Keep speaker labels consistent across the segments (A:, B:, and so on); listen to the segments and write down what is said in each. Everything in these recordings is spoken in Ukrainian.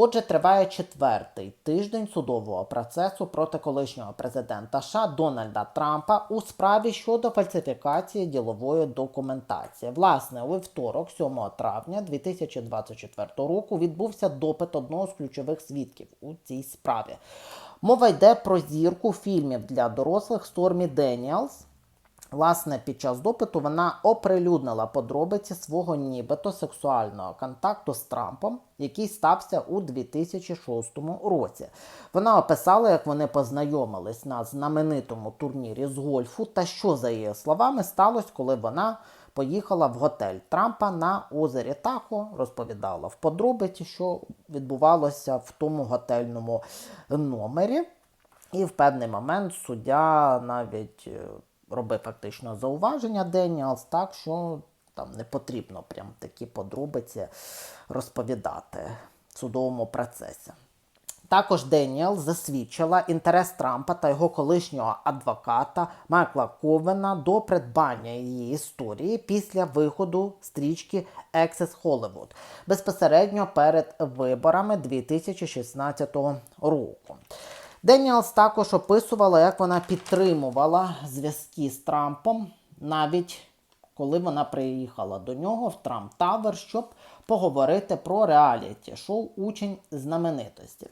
A: Отже, триває четвертий тиждень судового процесу проти колишнього президента США Дональда Трампа у справі щодо фальсифікації ділової документації. Власне, у вівторок, 7 травня 2024 року, відбувся допит одного з ключових свідків у цій справі. Мова йде про зірку фільмів для дорослих Стормі Деніелс. Власне, під час допиту вона оприлюднила подробиці свого нібито сексуального контакту з Трампом, який стався у 2006 році. Вона описала, як вони познайомились на знаменитому турнірі з гольфу, та що, за її словами, сталося, коли вона поїхала в готель Трампа на озері Тахо, розповідала в подробиці, що відбувалося в тому готельному номері. І в певний момент суддя навіть е, робив фактично зауваження Деніалс, так що там не потрібно прям такі подробиці розповідати в судовому процесі. Також Деніел засвідчила інтерес Трампа та його колишнього адвоката Майкла Ковена до придбання її історії після виходу стрічки Access Hollywood безпосередньо перед виборами 2016 року. Деніелс також описувала, як вона підтримувала зв'язки з Трампом, навіть коли вона приїхала до нього в Трамп Тавер, щоб поговорити про реаліті шоу Учень знаменитості.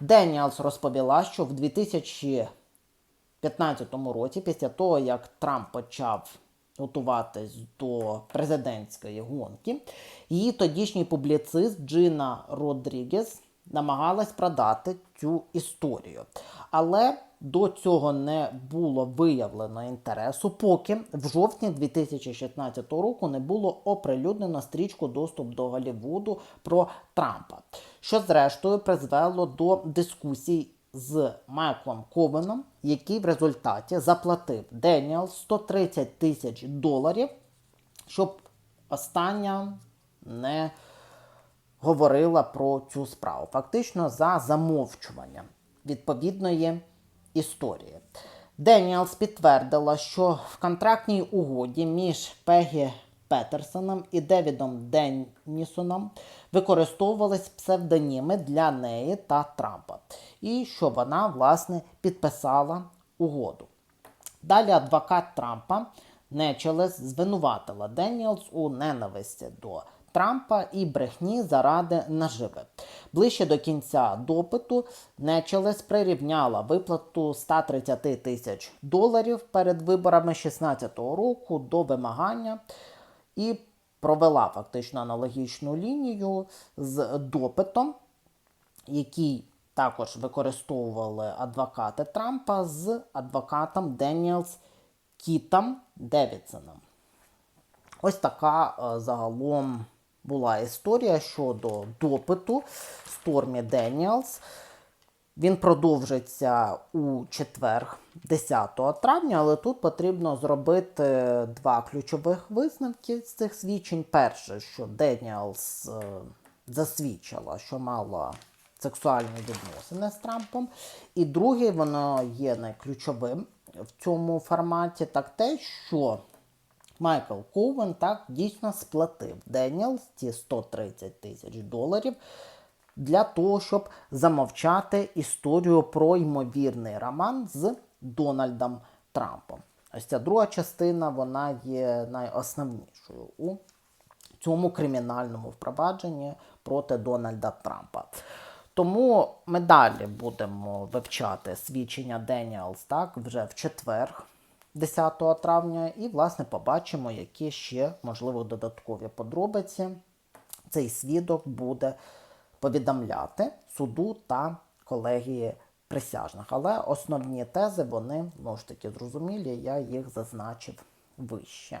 A: Деніелс розповіла, що в 2015 році, після того, як Трамп почав готуватись до президентської гонки, її тодішній публіцист Джина Родрігес намагалась продати цю історію. Але до цього не було виявлено інтересу, поки в жовтні 2016 року не було оприлюднено стрічку доступ до Голлівуду про Трампа, що зрештою призвело до дискусій з Майклом Ковеном, який в результаті заплатив Деніел 130 тисяч доларів, щоб остання не говорила про цю справу, фактично за замовчуванням відповідної історії. Деніелс підтвердила, що в контрактній угоді між Пегі Петерсоном і Девідом Деннісоном використовувались псевдоніми для неї та Трампа, і що вона, власне, підписала угоду. Далі адвокат Трампа Нечелес звинуватила Деніелс у ненависті до Трампа і брехні заради наживи. Ближче до кінця допиту Нечелес прирівняла виплату 130 тисяч доларів перед виборами 2016 року до вимагання і провела фактично аналогічну лінію з допитом, який також використовували адвокати Трампа з адвокатом Деніелс Кітом Девідсоном. Ось така е, загалом була історія щодо допиту Стормі Деніелс. Він продовжиться у четвер, 10 травня, але тут потрібно зробити два ключових висновки з цих свідчень. Перше, що Деніелс засвідчила, що мала сексуальні відносини з Трампом. І друге, воно є найключовим в цьому форматі, так те, що Майкл Ковен так дійсно сплатив Деніелс ці 130 тисяч доларів для того, щоб замовчати історію про ймовірний роман з Дональдом Трампом. Ось ця друга частина вона є найосновнішою у цьому кримінальному впровадженні проти Дональда Трампа. Тому ми далі будемо вивчати свідчення Деніелс так вже в четвер. 10 травня, і, власне, побачимо, які ще, можливо, додаткові подробиці цей свідок буде повідомляти суду та колегії присяжних. Але основні тези, вони, знову ж таки, зрозумілі, я їх зазначив вище.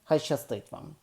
A: Хай щастить вам!